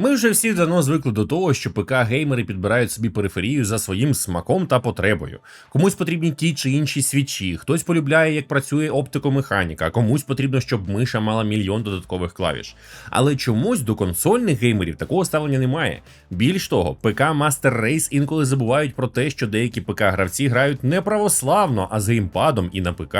Ми вже всі давно звикли до того, що ПК-геймери підбирають собі периферію за своїм смаком та потребою. Комусь потрібні ті чи інші свічі, хтось полюбляє, як працює оптикомеханіка, комусь потрібно, щоб миша мала мільйон додаткових клавіш. Але чомусь до консольних геймерів такого ставлення немає. Більш того, ПК Master Race інколи забувають про те, що деякі ПК-гравці грають не православно, а з геймпадом і на ПК.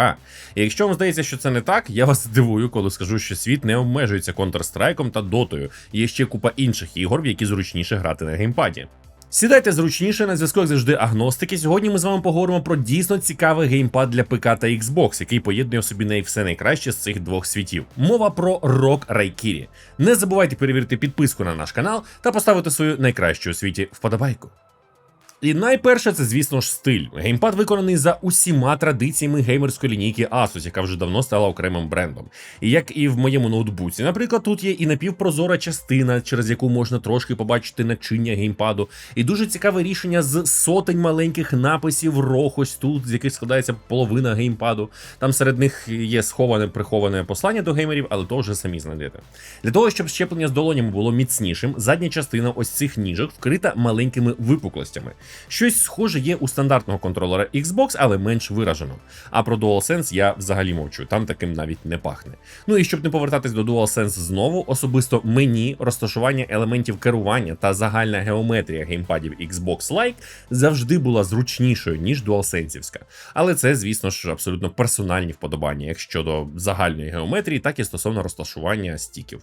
І якщо вам здається, що це не так, я вас здивую, коли скажу, що світ не обмежується Counter-Strike та дотою. Є ще купа інших ігор, в які зручніше грати на геймпаді. Сідайте зручніше на зв'язку, як завжди, агностики. Сьогодні ми з вами поговоримо про дійсно цікавий геймпад для ПК та Xbox, який поєднує в собі най все найкраще з цих двох світів. Мова про рок Raikiri. Не забувайте перевірити підписку на наш канал та поставити свою найкращу у світі вподобайку. І найперше, це, звісно ж, стиль. Геймпад виконаний за усіма традиціями геймерської лінійки Asus, яка вже давно стала окремим брендом. І як і в моєму ноутбуці, наприклад, тут є і напівпрозора частина, через яку можна трошки побачити начиння геймпаду, і дуже цікаве рішення з сотень маленьких написів ROG ось тут, з яких складається половина геймпаду. Там серед них є сховане приховане послання до геймерів, але то вже самі знайдете. Для того, щоб щеплення з долонями було міцнішим, задня частина ось цих ніжок вкрита маленькими випуклостями. Щось схоже є у стандартного контролера Xbox, але менш виражено. А про DualSense я взагалі мовчу, там таким навіть не пахне. Ну і щоб не повертатись до DualSense знову, особисто мені розташування елементів керування та загальна геометрія геймпадів Xbox Like завжди була зручнішою, ніж DualSense. Але це, звісно ж, абсолютно персональні вподобання, як щодо загальної геометрії, так і стосовно розташування стіків.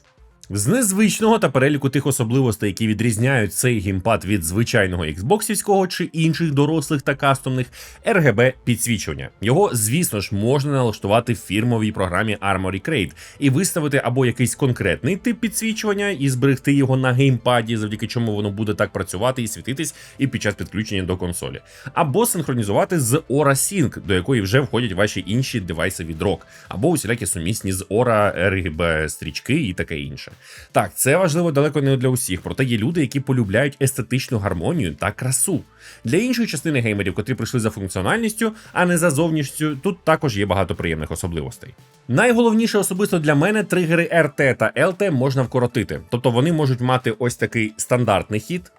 З незвичного та переліку тих особливостей, які відрізняють цей геймпад від звичайного Xboxівського чи інших дорослих та кастомних RGB підсвічування. Його, звісно ж, можна налаштувати в фірмовій програмі Armory Crate і виставити або якийсь конкретний тип підсвічування і зберегти його на геймпаді, завдяки чому воно буде так працювати і світитись і під час підключення до консолі, або синхронізувати з Aura Sync, до якої вже входять ваші інші девайси від ROG, або усілякі сумісні з Aura RGB стрічки і таке інше. Так, це важливо далеко не для усіх, проте є люди, які полюбляють естетичну гармонію та красу. Для іншої частини геймерів, котрі прийшли за функціональністю, а не за зовнішністю, тут також є багато приємних особливостей. Найголовніше особисто для мене тригери RT та LT можна вкоротити, тобто вони можуть мати ось такий стандартний хід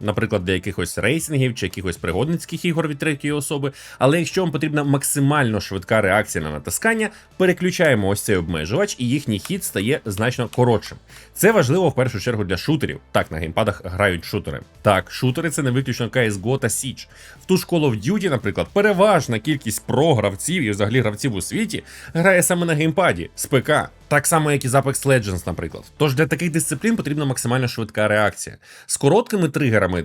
наприклад, для якихось рейсингів чи якихось пригодницьких ігор від третьої особи. Але якщо вам потрібна максимально швидка реакція на натискання, переключаємо ось цей обмежувач, і їхній хід стає значно коротшим. Це важливо в першу чергу для шутерів. Так, на геймпадах грають шутери. Так, шутери це не виключно CSGO та Siege. В ту ж Call of Duty, наприклад, переважна кількість про-гравців і взагалі гравців у світі грає саме на геймпаді з ПК. Так само, як і з Apex Legends, наприклад. Тож для таких дисциплін потрібна максимально швидка реакція. З короткими тригерами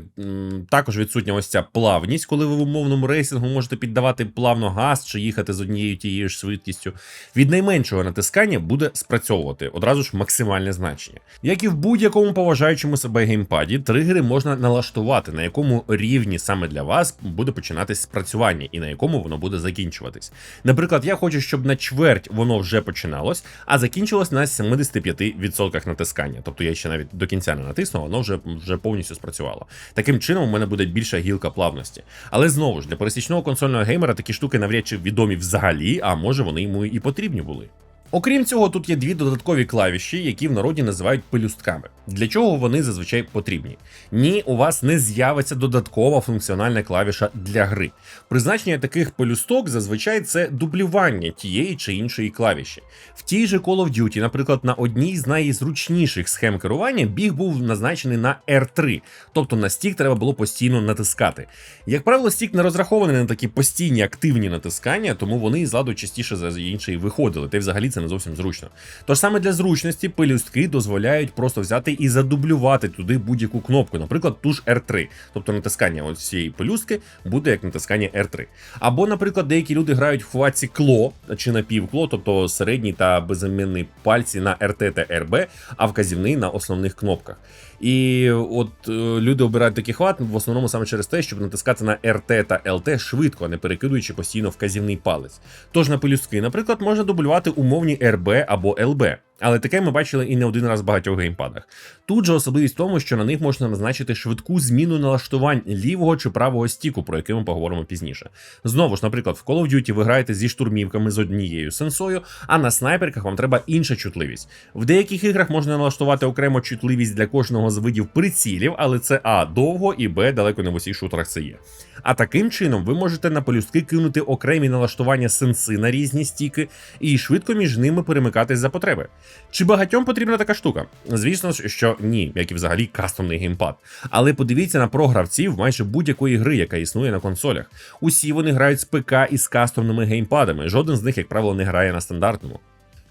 також відсутня ось ця плавність, коли ви в умовному рейсингу можете піддавати плавно газ чи їхати з однією тією ж швидкістю. Від найменшого натискання буде спрацьовувати одразу ж максимальне значення. Як і в будь-якому поважаючому себе геймпаді, тригери можна налаштувати, на якому рівні саме для вас буде починатись спрацювання і на якому воно буде закінчуватись. Наприклад, я хочу, щоб на чверть воно вже починалось, а за закінчилось на 75% натискання. Тобто я ще навіть до кінця не натиснув, воно вже вже повністю спрацювало. Таким чином, у мене буде більша гілка плавності. Але знову ж для пересічного консольного геймера такі штуки навряд чи відомі взагалі, а може вони йому і потрібні були. Окрім цього, тут є дві додаткові клавіші, які в народі називають пелюстками. Для чого вони зазвичай потрібні? Ні, у вас не з'явиться додаткова функціональна клавіша для гри. Призначення таких пелюсток зазвичай це дублювання тієї чи іншої клавіші. В тій же Call of Duty, наприклад, на одній з найзручніших схем керування біг був назначений на R3, тобто на стік треба було постійно натискати. Як правило, стік не розрахований на такі постійні активні натискання, тому вони із ладу частіше за інший виходили, та й взагалі це не зовсім зручно. Тож саме для зручності пелюстки дозволяють просто взяти і задублювати туди будь-яку кнопку, наприклад, ту ж R3. Тобто натискання цієї пелюстки буде як натискання R3. Або, наприклад, деякі люди грають в хватці кло чи напівкло, тобто середній та безіменний пальці на RT та RB, а вказівний на основних кнопках. І от е, люди обирають такий хват в основному саме через те, щоб натискати на RT та LT швидко, а не перекидуючи постійно вказівний палець. Тож на пелюстки, наприклад, можна дублювати умовні RB або LB. Але таке ми бачили і не один раз в багатьох геймпадах. Тут же особливість в тому, що на них можна назначити швидку зміну налаштувань лівого чи правого стіку, про який ми поговоримо пізніше. Знову ж, наприклад, в Call of Duty ви граєте зі штурмівками з однією сенсою, а на снайперках вам треба інша чутливість. В деяких іграх можна налаштувати окремо чутливість для кожного з видів прицілів, але це А довго і Б далеко не в усіх шутерах це є. А таким чином ви можете на полюстки кинути окремі налаштування сенси на різні стіки і швидко між ними перемикатись за потреби. Чи багатьом потрібна така штука? Звісно ж, що ні, як і взагалі кастомний геймпад. Але подивіться на програвців майже будь-якої гри, яка існує на консолях. Усі вони грають з ПК і з кастомними геймпадами. Жоден з них, як правило, не грає на стандартному.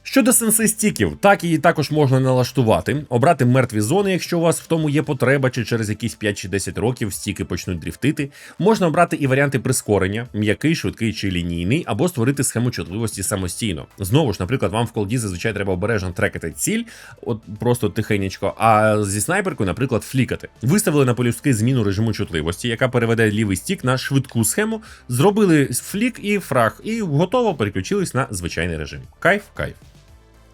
Щодо сенси стіків, так її також можна налаштувати, обрати мертві зони, якщо у вас в тому є потреба, чи через якісь 5 чи 10 років стіки почнуть дріфтити. Можна обрати і варіанти прискорення, м'який, швидкий чи лінійний, або створити схему чутливості самостійно. Знову ж, наприклад, вам в колді зазвичай треба обережно трекати ціль, от просто тихенечко, а зі снайперкою, наприклад, флікати. Виставили на полюстки зміну режиму чутливості, яка переведе лівий стік на швидку схему, зробили флік і фраг, і готово переключились на звичайний режим. Кайф, кайф.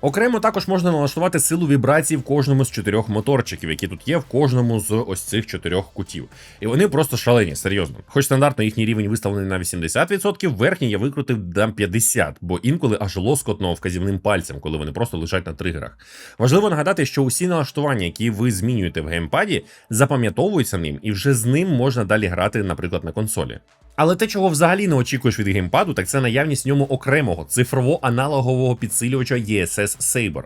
Окремо також можна налаштувати силу вібрацій в кожному з чотирьох моторчиків, які тут є в кожному з ось цих чотирьох кутів. І вони просто шалені, серйозно. Хоч стандартно їхній рівень виставлений на 80%, верхній я викрутив на 50%, бо інколи аж лоскотно вказівним пальцем, коли вони просто лежать на тригерах. Важливо нагадати, що усі налаштування, які ви змінюєте в геймпаді, запам'ятовуються ним, і вже з ним можна далі грати, наприклад, на консолі. Але те, чого взагалі не очікуєш від геймпаду, так це наявність в ньому окремого цифрово-аналогового підсилювача ESS Saber.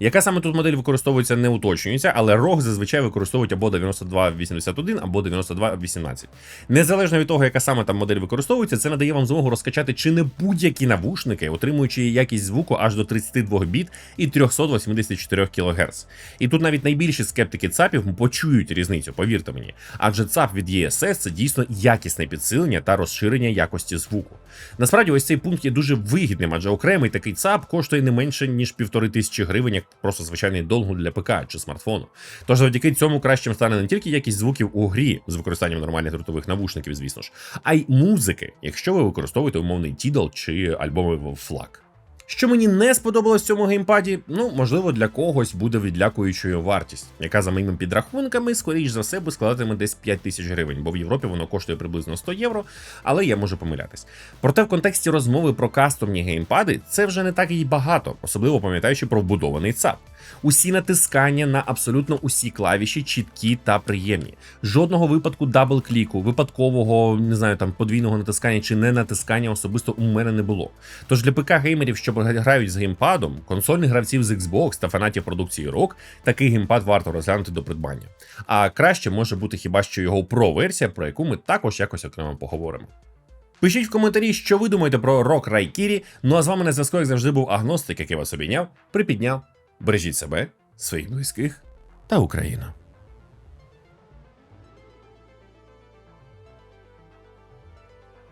Яка саме тут модель використовується, не уточнюється, але ROG зазвичай використовують або 9281, або 9218. Незалежно від того, яка саме там модель використовується, це надає вам змогу розкачати чи не будь-які навушники, отримуючи якість звуку аж до 32 біт і 384 кГц. І тут навіть найбільші скептики ЦАПів почують різницю, повірте мені. Адже ЦАП від ESS це дійсно якісне підсилення та розширення якості звуку. Насправді, ось цей пункт є дуже вигідним, адже окремий такий ЦАП коштує не менше ніж півтори тисячі гривень, як просто звичайний долгу для ПК чи смартфону. Тож завдяки цьому кращим стане не тільки якість звуків у грі з використанням нормальних дротових навушників, звісно ж, а й музики, якщо ви використовуєте умовний Tidal чи альбомовий флаг. Що мені не сподобалось в цьому геймпаді, ну можливо, для когось буде відлякуючою вартість, яка за моїми підрахунками, скоріш за все, би складатиме десь 5 тисяч гривень, бо в Європі воно коштує приблизно 100 євро, але я можу помилятись. Проте в контексті розмови про кастомні геймпади це вже не так і багато, особливо пам'ятаючи про вбудований ЦАП. Усі натискання на абсолютно усі клавіші чіткі та приємні. Жодного випадку дабл-кліку, випадкового, не знаю, там подвійного натискання чи не натискання особисто у мене не було. Тож для ПК-геймерів, що грають з геймпадом, консольних гравців з Xbox та фанатів продукції ROG, такий геймпад варто розглянути до придбання. А краще може бути хіба що його Pro-версія, про яку ми також якось окремо поговоримо. Пишіть в коментарі, що ви думаєте про рок Райкірі. Ну а з вами на зв'язку, як завжди, був агностик, який вас обійняв, припідняв. Бережіть себе, своїх близьких та Україну.